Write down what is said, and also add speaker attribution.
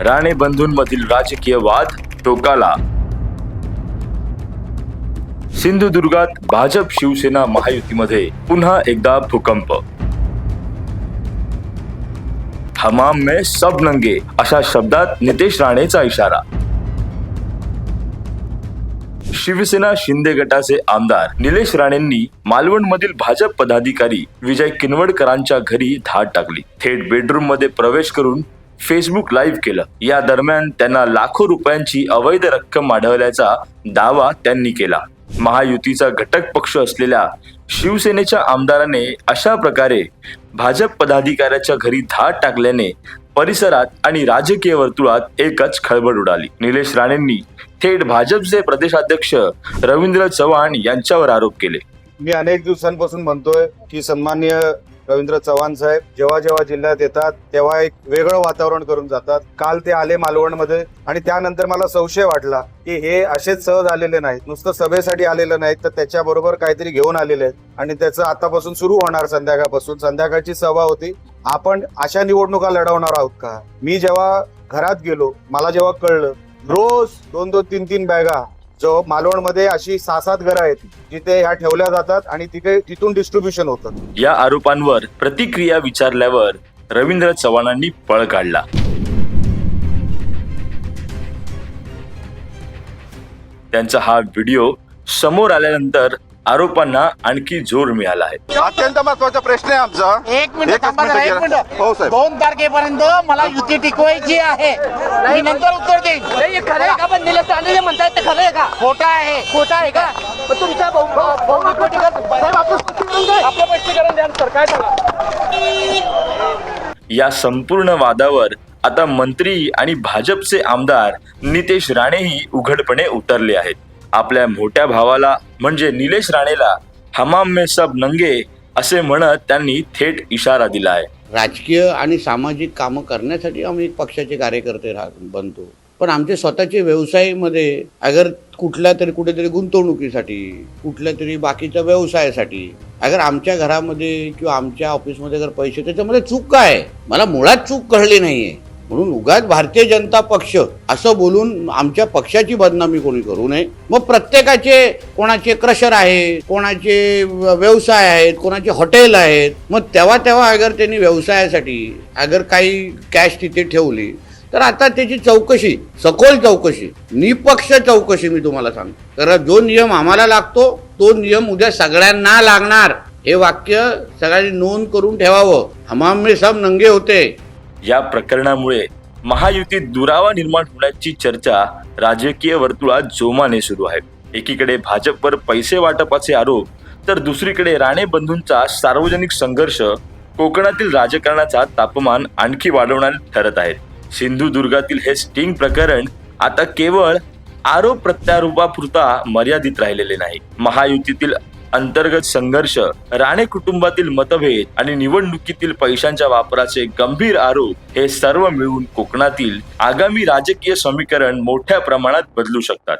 Speaker 1: राणे बंधूंमधील राजकीय वाद टोकाला. सिंधुदुर्गात भाजप शिवसेना महायुतीमध्ये पुन्हा एकदा भूकंप. हमाम में सब नंगे अशा शब्दात नितेश राणेचा इशारा. शिवसेना शिंदे गटाचे आमदार निलेश राणेंनी मालवणमधील भाजप पदाधिकारी विजय किनवडकरांच्या घरी धाड टाकली. थेट बेडरूममध्ये प्रवेश करून फेसबुक लाईव्ह केलं. या दरम्यान त्यांना लाखो रुपयांची अवैध रक्कम वाढवल्याचा दावा त्यांनी केला. महायुतीचा घटक पक्ष असलेल्या शिवसेनेच्या आमदाराने अशा प्रकारे भाजप पदाधिकाऱ्याच्या घरी धाड टाकल्याने परिसरात आणि राजकीय वर्तुळात एकच खळबळ उडाली. निलेश राणेंनी थेट भाजपचे प्रदेशाध्यक्ष रवींद्र चव्हाण यांच्यावर आरोप केले.
Speaker 2: मी अनेक दिवसांपासून म्हणतोय की सन्माननीय रवींद्र चव्हाण साहेब जेव्हा जेव्हा जिल्ह्यात येतात तेव्हा एक वेगळं वातावरण करून जातात. काल ते आले मालवणमध्ये आणि त्यानंतर मला संशय वाटला की हे असेच सहज आलेले नाहीत. नुसतं सभेसाठी आलेले नाहीत तर त्याच्याबरोबर काहीतरी घेऊन आलेले आहेत. आणि त्याचं आतापासून सुरू होणार संध्याकाळपासून. संध्याकाळची सभा होती. आपण अशा निवडणुका लढवणार आहोत का? मी जेव्हा घरात गेलो मला जेव्हा कळलं रोज दोन दोन तीन तीन बॅगा जो मालवणमध्ये अशी सहा सात घरं आहेत जिथे ह्या ठेवल्या जातात आणि तिथे तिथून डिस्ट्रीब्युशन होतं.
Speaker 1: या आरोपांवर प्रतिक्रिया विचारल्यावर रवींद्र चव्हाणांनी पळ काढला. त्यांचा हा व्हिडिओ समोर आल्यानंतर आरोपांना आणखी जोर मिळाला आहे.
Speaker 3: अत्यंत महत्त्वाचा प्रश्न आहे आमचा.
Speaker 4: एक मिनिट
Speaker 3: एकच
Speaker 4: थांबा जरा,
Speaker 3: मिनिट
Speaker 4: एक
Speaker 3: जरा.
Speaker 4: मिनिट.
Speaker 3: हो साहेब.
Speaker 4: दोन तारखेपर्यंत मला युती टिकवायची आहे. मी नंतर उत्तर देईन. खोटा आहे.
Speaker 5: खोटं आहे का? मग तुमच्या भाऊ भाऊ भाऊ स्पष्टीकरण साहेब आपलं स्पष्टीकरण द्या आपलं स्पष्टीकरण द्या सर. काय सांगा?
Speaker 1: या संपूर्ण वादावर आता मंत्री आणि भाजपचे आमदार नितेश राणेही उघडपणे उतरले आहेत. आपल्या मोठ्या भावाला म्हणजे निलेश राणेला हमाम में सब नंगे असे म्हणत त्यांनी थेट इशारा दिला आहे.
Speaker 6: राजकीय आणि सामाजिक कामं करण्यासाठी आम्ही पक्षाचे कार्यकर्ते राह बनतो. पण आमचे स्वतःचे व्यवसायामध्ये अगर कुठल्या तरी कुठेतरी गुंतवणुकीसाठी कुठल्या तरी बाकीच्या व्यवसायासाठी अगर आमच्या घरामध्ये किंवा आमच्या ऑफिसमध्ये जर पैसे त्याच्यामध्ये चूक काय आहे? मला मुळात चूक कळली नाहीये म्हणून उगाच भारतीय जनता पक्ष असं बोलून आमच्या पक्षाची बदनामी कोणी करू नये मग प्रत्येकाचे कोणाचे क्रशर आहेत कोणाचे व्यवसाय आहेत कोणाचे हॉटेल आहेत मग तेव्हा तेव्हा अगर त्यांनी व्यवसायासाठी अगर काही कॅश तिथे ठेवली तर आता त्याची चौकशी सखोल चौकशी निपक्ष चौकशी मी तुम्हाला सांगतो. तर जो नियम आम्हाला लागतो तो नियम उद्या सगळ्यांना लागणार. हे वाक्य सगळ्यांनी नोंद करून ठेवावं. हमाम में सब नंगे होते.
Speaker 1: या प्रकरणामुळे महायुतीत दुरावा निर्माण होण्याची चर्चा राजकीय वर्तुळात जोमाने सुरू आहे. एकीकडे भाजपवर पैसे वाटपाचे आरोप तर दुसरीकडे राणे बंधूंचा सार्वजनिक संघर्ष कोकणातील राजकारणाचा तापमान आणखी वाढवणारे ठरत आहेत सिंधुदुर्गातील हे स्टिंग प्रकरण आता केवळ आरोप प्रत्यारोपापुरता मर्यादित राहिलेले नाही. महायुतीतील अंतर्गत संघर्ष राणे कुटुंबातील मतभेद आणि निवडणुकीतील पैशांच्या वापराचे गंभीर आरोप हे सर्व मिळून कोकणातील आगामी राजकीय समीकरण मोठ्या प्रमाणात बदलू शकतात.